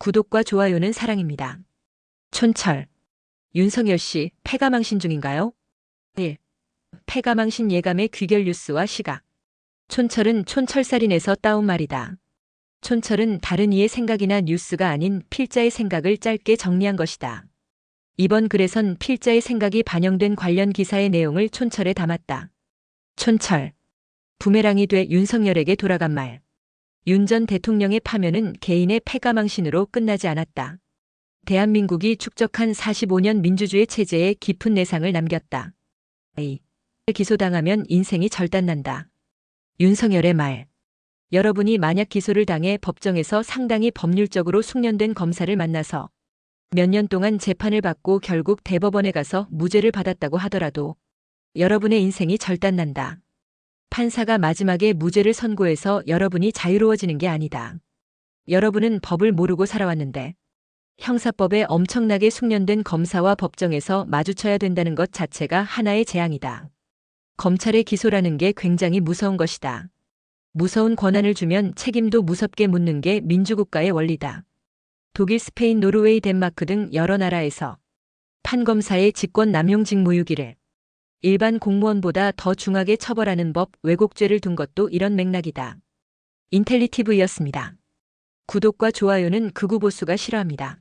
구독과 좋아요는 사랑입니다. 촌철. 윤석열 씨, 폐가망신 중인가요? 1. 폐가망신 예감의 귀결 뉴스와 시각. 촌철은 촌철살인에서 따온 말이다. 촌철은 다른 이의 생각이나 뉴스가 아닌 필자의 생각을 짧게 정리한 것이다. 이번 글에선 필자의 생각이 반영된 관련 기사의 내용을 촌철에 담았다. 촌철. 부메랑이 돼 윤석열에게 돌아간 말. 윤 전 대통령의 파면은 개인의 패가망신으로 끝나지 않았다. 대한민국이 축적한 45년 민주주의 체제에 깊은 내상을 남겼다. A. 기소당하면 인생이 절단난다. 윤석열의 말. 여러분이 만약 기소를 당해 법정에서 상당히 법률적으로 숙련된 검사를 만나서 몇 년 동안 재판을 받고 결국 대법원에 가서 무죄를 받았다고 하더라도 여러분의 인생이 절단난다. 판사가 마지막에 무죄를 선고해서 여러분이 자유로워지는 게 아니다. 여러분은 법을 모르고 살아왔는데 형사법에 엄청나게 숙련된 검사와 법정에서 마주쳐야 된다는 것 자체가 하나의 재앙이다. 검찰의 기소라는 게 굉장히 무서운 것이다. 무서운 권한을 주면 책임도 무섭게 묻는 게 민주국가의 원리다. 독일, 스페인, 노르웨이, 덴마크 등 여러 나라에서 판검사의 직권 남용 직무유기를 일반 공무원보다 더 중하게 처벌하는 법 왜곡죄를 둔 것도 이런 맥락이다. 인텔리티브였습니다. 구독과 좋아요는 극우 보수가 싫어합니다.